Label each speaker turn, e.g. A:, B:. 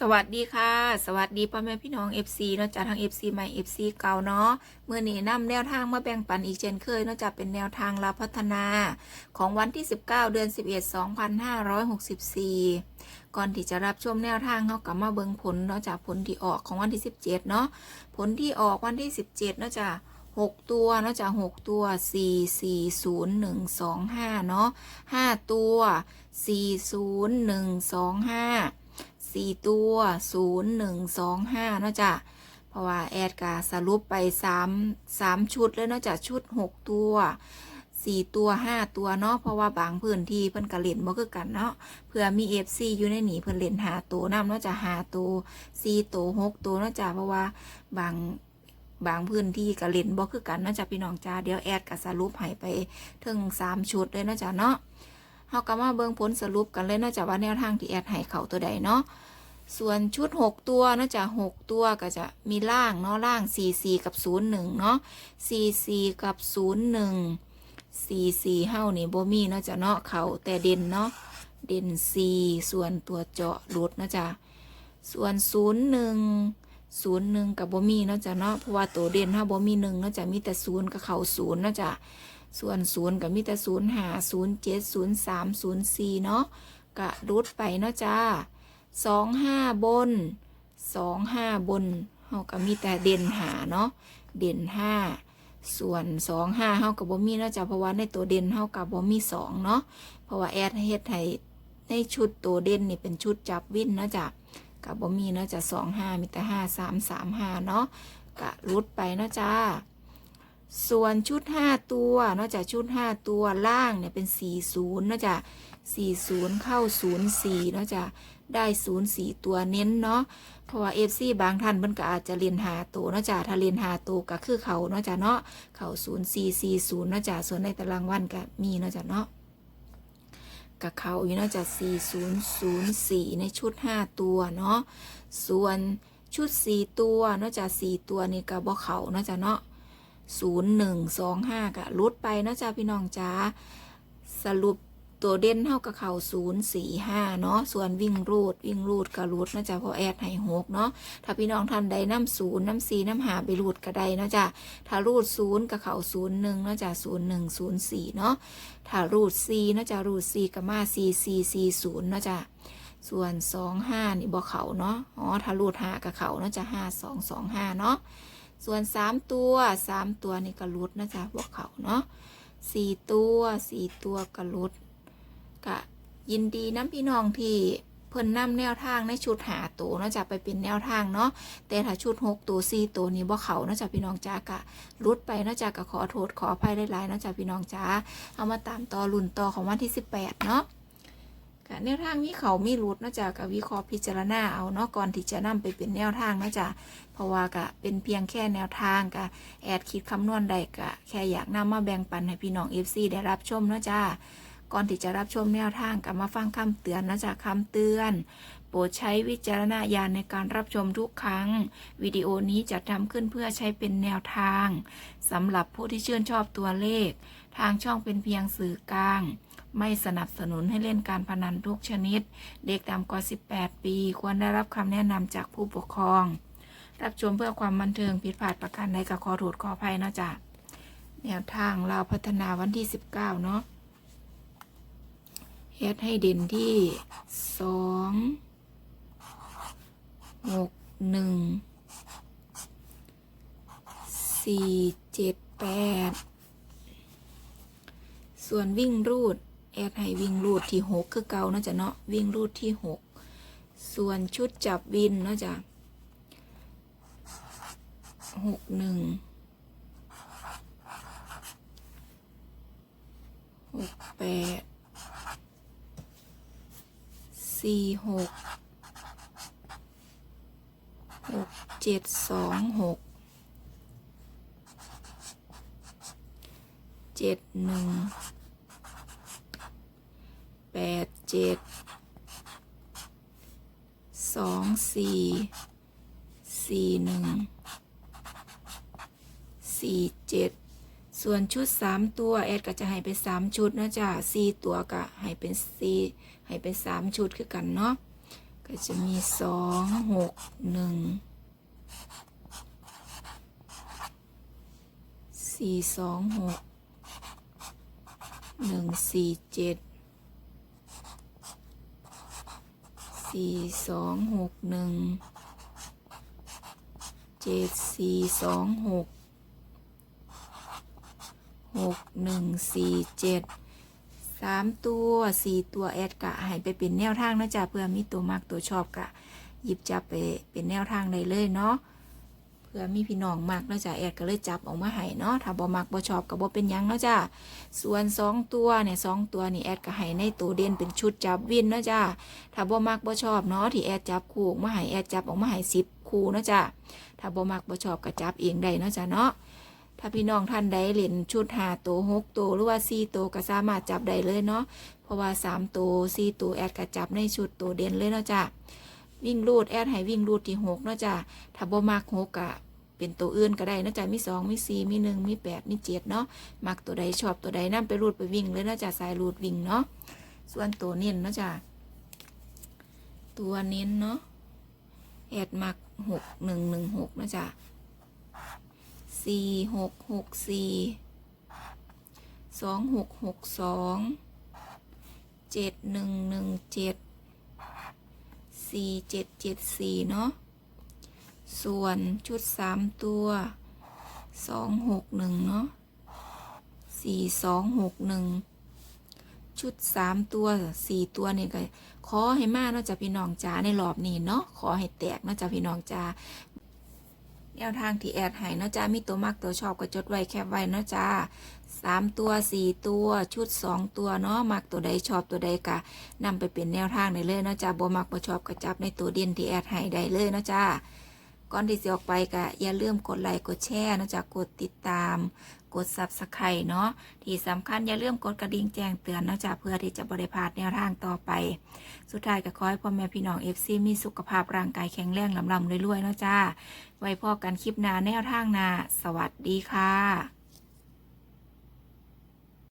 A: สวัสดีค่ะ สวัสดีพ่อแม่พี่น้อง FC เนาะจากทาง FC ใหม่ FC เก่าเนาะเมื่อนี้นำแนวทางมาแบ่งปันอีกเช่นเคยเนาะจากเป็นแนวทางลาพัฒนาของวันที่ 19 เดือน 11 2564 ก่อนที่จะรับชมแนวทางเขากลับมาเบิ่งผลเนาะจากผลที่ออกของวันที่ 17 เนาะผลที่ออกวันที่ 17 เนาะจาก6ตัวเนาะจาก6ตัว4 4 0 1 2 5เนาะ5ตัว4 0 1 2 5สี่ ตัวศูนย์หนึ่งสองห้าเนาะจ้ะเพราะว่าแอดกาสรุปไปสามสามชุดแล้วเนาะจ้ะชุดหกตัวสี่ตัวห้าตัวเนาะเพราะว่าบางพื้นที่เพิ่นกระเล่นบ่คือกันเนาะเพื่อมีเอฟซีอยู่ในหนีเพิ่นเล่นหาตัวนำเนาะจ้ะหาตัวสี่ตัวหกตัวเนาะจ้ะเพราะว่าบางบางพื้นที่กระเล่นบ่คือกันเนาะจ้ะพี่น้องจ้าเดี๋ยวแอดกะสรุปให้ไปถึงสามชุดเลยเนาะจ้ะเนาะเฮาก็มาเบิ่งผลสรุปกันเลยเนาะจ้ะว่าแนวทางที่แอดให้เขาตัวใดเนาะ ส่วนชุด 6 ตัวนาะจะ6ตัวก็จะมีล่างเนาะล่าง 4 4 กับ 0 1 เนาะ4 4 กับ 0 1 4 4เฮ้านี่บ่มีเนาะจะเนาะเขาแต่เด่นเนาะเด่น 4 ส่วนตัวเจาะหลุดนาะจ้ะส่วน 0 1 0 1 กับบ่มีเนาะจ้ะเนาะเพราะว่าตัวเด่นถ้าบ่มี1เนาะจะมีแต่0กับเขา0เนาะจ้ะส่วน0กับมีแต่0 5 0 7 0 3 0 4เนาะกะรุดไปเนาะจ้า สองห้าบนสองห้าบนเฮาก็มีแต่เด่นหาเนาะเด่นห้าส่วนสองห้าเฮากับบ่มีเนาะจ้ะเพราะว่าในตัวเด่นเฮากับบ่มีสองเนาะเพราะว่าแอดเฮ็ดให้ในชุดตัวเด่นนี่เป็นชุดจับวินเนาะจ้ะกับบ่มีเนาะจ้ะสองห้ามีแต่ห้าสามสามห้าเนาะกะรุดไปเนาะจ้า ส่วนชุดห้าตัวเนาะจ้ะชุดห้าตัวล่างเนี่ยเป็นสี่ศูนย์เนาะจ้ะสี่ศูนย์เข้าศูนย์สี่เนาะจะได้ศูนย์สี่ตัวเน้นเนาะเพราะว่าเอฟซีบางท่านมันก็อาจจะเรียนหาตัวเนาะจ้ะถ้าเรียนหาตัวก็คือเขาเนาะจ้ะเนาะเขาศูนย์สี่สี่ศูนย์เนาะจ้ะส่วนในตารางวันก็มีเนาะจ้ะเนาะกับเขาอยู่เนาะจ้ะสี่ศูนย์ศูนย์สี่ในชุดห้าตัวเนาะส่วนชุดสี่ตัวเนาะจ้ะสี่ตัวนี่ก็บ่เขาเนาะจ้ะเนาะ ศูนย์หนึ่งสองห้าก็ลดไปนะจ้ะพี่น้องจ้าสรุปตัวเด่นเท่ากับเข่าศูนย์สี่ห้าเนาะส่วนวิ่งรูดวิ่งรูดกับรูดนะจ๊ะเพราะแอดให้หกเนาะถ้าพี่น้องท่านใดน้ำศูนย์น้ำสี่น้ำหาไปรูดก็ได้นะจ๊ะถ้ารูดศูนย์กับเข่าศูนย์หนึ่งนะจ๊ะศูนย์หนึ่งศูนย์สี่เนาะถ้ารูดสี่นะจ๊ะรูดสี่กับมาสี่สี่ศูนย์นะจ๊ะส่วนสองห้านี่บ่เข่าเนาะอ๋อถ้ารูดห้ากับเข่านะจ๊ะห้าสองสองห้าเนาะ ส่วนสามตัวสามตัวนี่ก็รูดนะจ๊ะบ่เขาเนาะสี่ตัวสี่ตัวก็รูดก็ยินดีน้ำพี่น้องที่เพิ่นนำแนวทางในชุดหาตัวนะจะไปเป็นแนวทางเนาะแต่ถ้าชุดหกตัวสี่ตัวนี้บ่เขาเนาะจะพี่น้องจ้ากะรุดไปเนาะจะกะขอโทษขออภัยหลายๆเนาะจะพี่น้องจ้าเอามาตามต่อรุ่นต่อของวันที่สิบแปดเนาะ กะแนวทางมีเขาไมีรุดนะจ๊ะกะวิเคราะห์พิจารณาเอาเนาะก่อนที่จะนำไปเป็นแนวทางนะจ๊ะเพราะว่ากะเป็นเพียงแค่แนวทางกะแอดคิดคำนวณได้กะแค่อยากนำมาแบ่งปันให้พี่น้องเอฟซีได้รับชมนะจ้าก่อนที่จะรับชมแนวทางกลับมาฟังคำเตือนนะจากคำเตือน โปรดใช้วิจารณญาณในการรับชมทุกครั้ง วิดีโอนี้จะทำขึ้นเพื่อใช้เป็นแนวทางสำหรับผู้ที่ชื่นชอบตัวเลข ทางช่องเป็นเพียงสื่อกลาง ไม่สนับสนุนให้เล่นการพนันทุกชนิด เด็กต่ำกว่า 18 ปี ควรได้รับคำแนะนำจากผู้ปกครอง รับชมเพื่อความบันเทิงผิดพลาดประการใดก็ขอโทษขออภัยนะจ๊ะแนวทางเราพัฒนาวันที่ 19 เนาะเฮ็ดให้เด่นที่สองหกหนึ่งสี่เจ็ดแปดส่วนวิ่งรูด แอดให้วิ่งรูดที่หกคือเก่าเนาะจ๊ะเนาะวิ่งรูดที่หกส่วนชุดจับวินเนาะจ๊ะหกหนึ่งหกแปดสี่หกหกเจ็ดสองหกเจ็ดหนึ่ง แปดเจ็ดสองสี่สี่หนึ่งสี่เจ็ดส่วนชุดสามตัว แอดก็จะให้ไปสามชุดนะจ๊ะสี่ตัวก็ให้เป็นสี่ให้เป็นสามชุดคือกันเนาะก็จะมีสองหกหนึ่งสี่สองหกหนึ่งสี่เจ็ด สี่สองหกหนึ่งเจ็ดสี่สองหกหกหนึ่งสี่เจ็ดสามตัวสี่ตัวแอดกะให้ไปเป็นแนวทางนะจ๊ะเพื่อมีตัวมากตัวชอบกะ หยิบจับไปเป็นแนวทางได้เลยเนาะื่อมีพี่น้องมักนะจ๊ะแอดก็เลยจับออกมาให้เนาะถ้าบ่มักบ่ชอบก็บ่เป็นยังเนาะจ้ะส่วนสองตัวเนี่ยสองตัวนี่แอดก็ให้ในตัวเด่นเป็นชุดจับวินเนาะจ้ะถ้าบ่มักบ่ชอบเนาะที่แอดจับคู่มาให้แอดจับออกมาให้สิบคู่เนาะจ้ะถ้าบ่มักบ่ชอบก็จับเองได้เนาะจ้ะเนาะถ้าพี่น้องท่านใดเล่นชุดหาตัวหกตัวหรือว่าสี่ตัวก็สามารถจับได้เลยเนาะเพราะว่าสามตัวสี่ตัวแอดก็จับในชุดตัวเด่นเลยเนาะจ้ะ วิ่งรูดแอดให้วิ่งรูดที่หกเนาะจ้ะถ้าบ่มักหกอะเป็นตัวอื่นก็ได้เนาะจ้ะมีสองมีสี่มีหนึ่งมีแปดมีเจ็ดเนาะมักตัวใดชอบตัวใดนั่ไปรูดไปวิ่งเลยเนาะจ้ะสายรูดวิ่งเนาะส่วนตัวเน้นเนาะจ้ะตัวเน้นเนาะแอดมักหกหนึ่งหนึ่งหกเนาะจ้ะสี่หกหกสี่สองหกหกสองเจ็ดหนึ่งหนึ่งเจ็ด สี่เจ็ดเจ็ดสี่เนาะ ส่วนชุดสามตัวสองหกหนึ่งเนาะสี่สองหกหนึ่งชุดสามตัวสี่ตัวนี่ก็ขอให้มากเนาะจ้ะพี่น้องจ๋าในรอบนี้เนาะขอให้แตกเนาะจ้ะพี่น้องจ๋า แนวทางที่แอดให้เนาะจ๊ะมีตัวมักตัวชอบก็จดไว้แคปไว้นาะจ๊ะสามตัวสี่ตัวชุดสองตัวเนาะมักตัวใดชอบตัวใดกะนำไปเป็นแนวทางได้เลยนาะจ๊ะบ่มักบ่ชอบก็จับในตัวเด่นที่แอดให้ได้เลยนาะจ๊ะก่อนที่จะออกไปกะอย่าลืมกดไลค์กดแชร์นาะจ๊ะกดติดตาม กด subscribe เนาะที่สำคัญอย่าลืมกดกระดิ่งแจ้งเตือนนะจ้าเพื่อที่จะบริพลาดแนวทางต่อไป สุดท้ายก็ขอให้พ่อแม่พี่น้อง FC มีสุขภาพร่างกายแข็งแรงลำลำรวยๆเนาะจ้าไว้พอกันคลิปหน้าแนวทางหน้าสวัสดีค่ะ